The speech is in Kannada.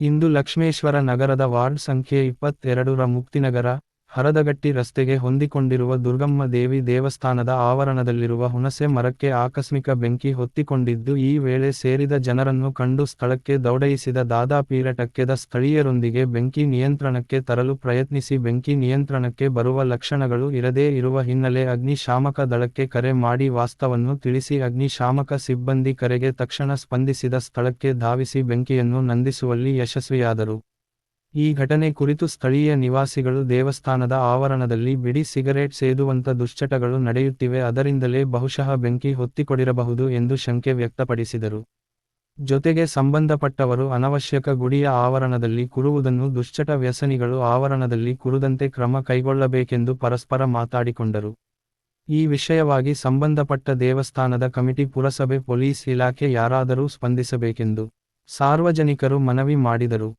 ಇಂದು ಲಕ್ಷ್ಮೇಶ್ವರ ನಗರದ ವಾರ್ಡ್ ಸಂಖ್ಯೆ ಇಪ್ಪತ್ತೆರಡರ ಮುಕ್ತಿನಗರ ಹರದಗಟ್ಟಿ ರಸ್ತೆಗೆ ಹೊಂದಿಕೊಂಡಿರುವ ದುರ್ಗಮ್ಮ ದೇವಿ ದೇವಸ್ಥಾನದ ಆವರಣದಲ್ಲಿರುವ ಹುಣಸೆ ಮರಕ್ಕೆ ಆಕಸ್ಮಿಕ ಬೆಂಕಿ ಹೊತ್ತಿಕೊಂಡಿದ್ದು, ಈ ವೇಳೆ ಸೇರಿದ ಜನರನ್ನು ಕಂಡು ಸ್ಥಳಕ್ಕೆ ದೌಡಯಿಸಿದ ದಾದಾಪೀರಟಕ್ಕೆದ ಸ್ಥಳೀಯರೊಂದಿಗೆ ಬೆಂಕಿ ನಿಯಂತ್ರಣಕ್ಕೆ ತರಲು ಪ್ರಯತ್ನಿಸಿ, ಬೆಂಕಿ ನಿಯಂತ್ರಣಕ್ಕೆ ಬರುವ ಲಕ್ಷಣಗಳು ಇರದೇ ಇರುವ ಹಿನ್ನೆಲೆ ಅಗ್ನಿಶಾಮಕ ದಳಕ್ಕೆ ಕರೆ ಮಾಡಿ ವಾಸ್ತವನ್ನು ತಿಳಿಸಿ, ಅಗ್ನಿಶಾಮಕ ಸಿಬ್ಬಂದಿ ಕರೆಗೆ ತಕ್ಷಣ ಸ್ಪಂದಿಸಿದ ಸ್ಥಳಕ್ಕೆ ಧಾವಿಸಿ ಬೆಂಕಿಯನ್ನು ನಂದಿಸುವಲ್ಲಿ ಯಶಸ್ವಿಯಾದರು. ಈ ಘಟನೆ ಕುರಿತು ಸ್ಥಳೀಯ ನಿವಾಸಿಗಳು ದೇವಸ್ಥಾನದ ಆವರಣದಲ್ಲಿ ಬಿಡಿ ಸಿಗರೇಟ್ ಸೇದುವಂತ ದುಶ್ಚಟಗಳು ನಡೆಯುತ್ತಿವೆ, ಅದರಿಂದಲೇ ಬಹುಶಃ ಬೆಂಕಿ ಹೊತ್ತಿಕೊಡಿರಬಹುದು ಎಂದು ಶಂಕೆ ವ್ಯಕ್ತಪಡಿಸಿದರು. ಜೊತೆಗೆ ಸಂಬಂಧಪಟ್ಟವರು ಅನವಶ್ಯಕ ಗುಡಿಯ ಆವರಣದಲ್ಲಿ ಕುರುವುದನ್ನು ದುಶ್ಚಟ ವ್ಯಸನಿಗಳು ಆವರಣದಲ್ಲಿ ಕುರುದಂತೆ ಕ್ರಮ ಕೈಗೊಳ್ಳಬೇಕೆಂದು ಪರಸ್ಪರ ಮಾತಾಡಿಕೊಂಡರು. ಈ ವಿಷಯವಾಗಿ ಸಂಬಂಧಪಟ್ಟ ದೇವಸ್ಥಾನದ ಕಮಿಟಿ ಪುರಸಭೆ, ಪೊಲೀಸ್ ಇಲಾಖೆ ಯಾರಾದರೂ ಸ್ಪಂದಿಸಬೇಕೆಂದು ಸಾರ್ವಜನಿಕರು ಮನವಿ ಮಾಡಿದರು.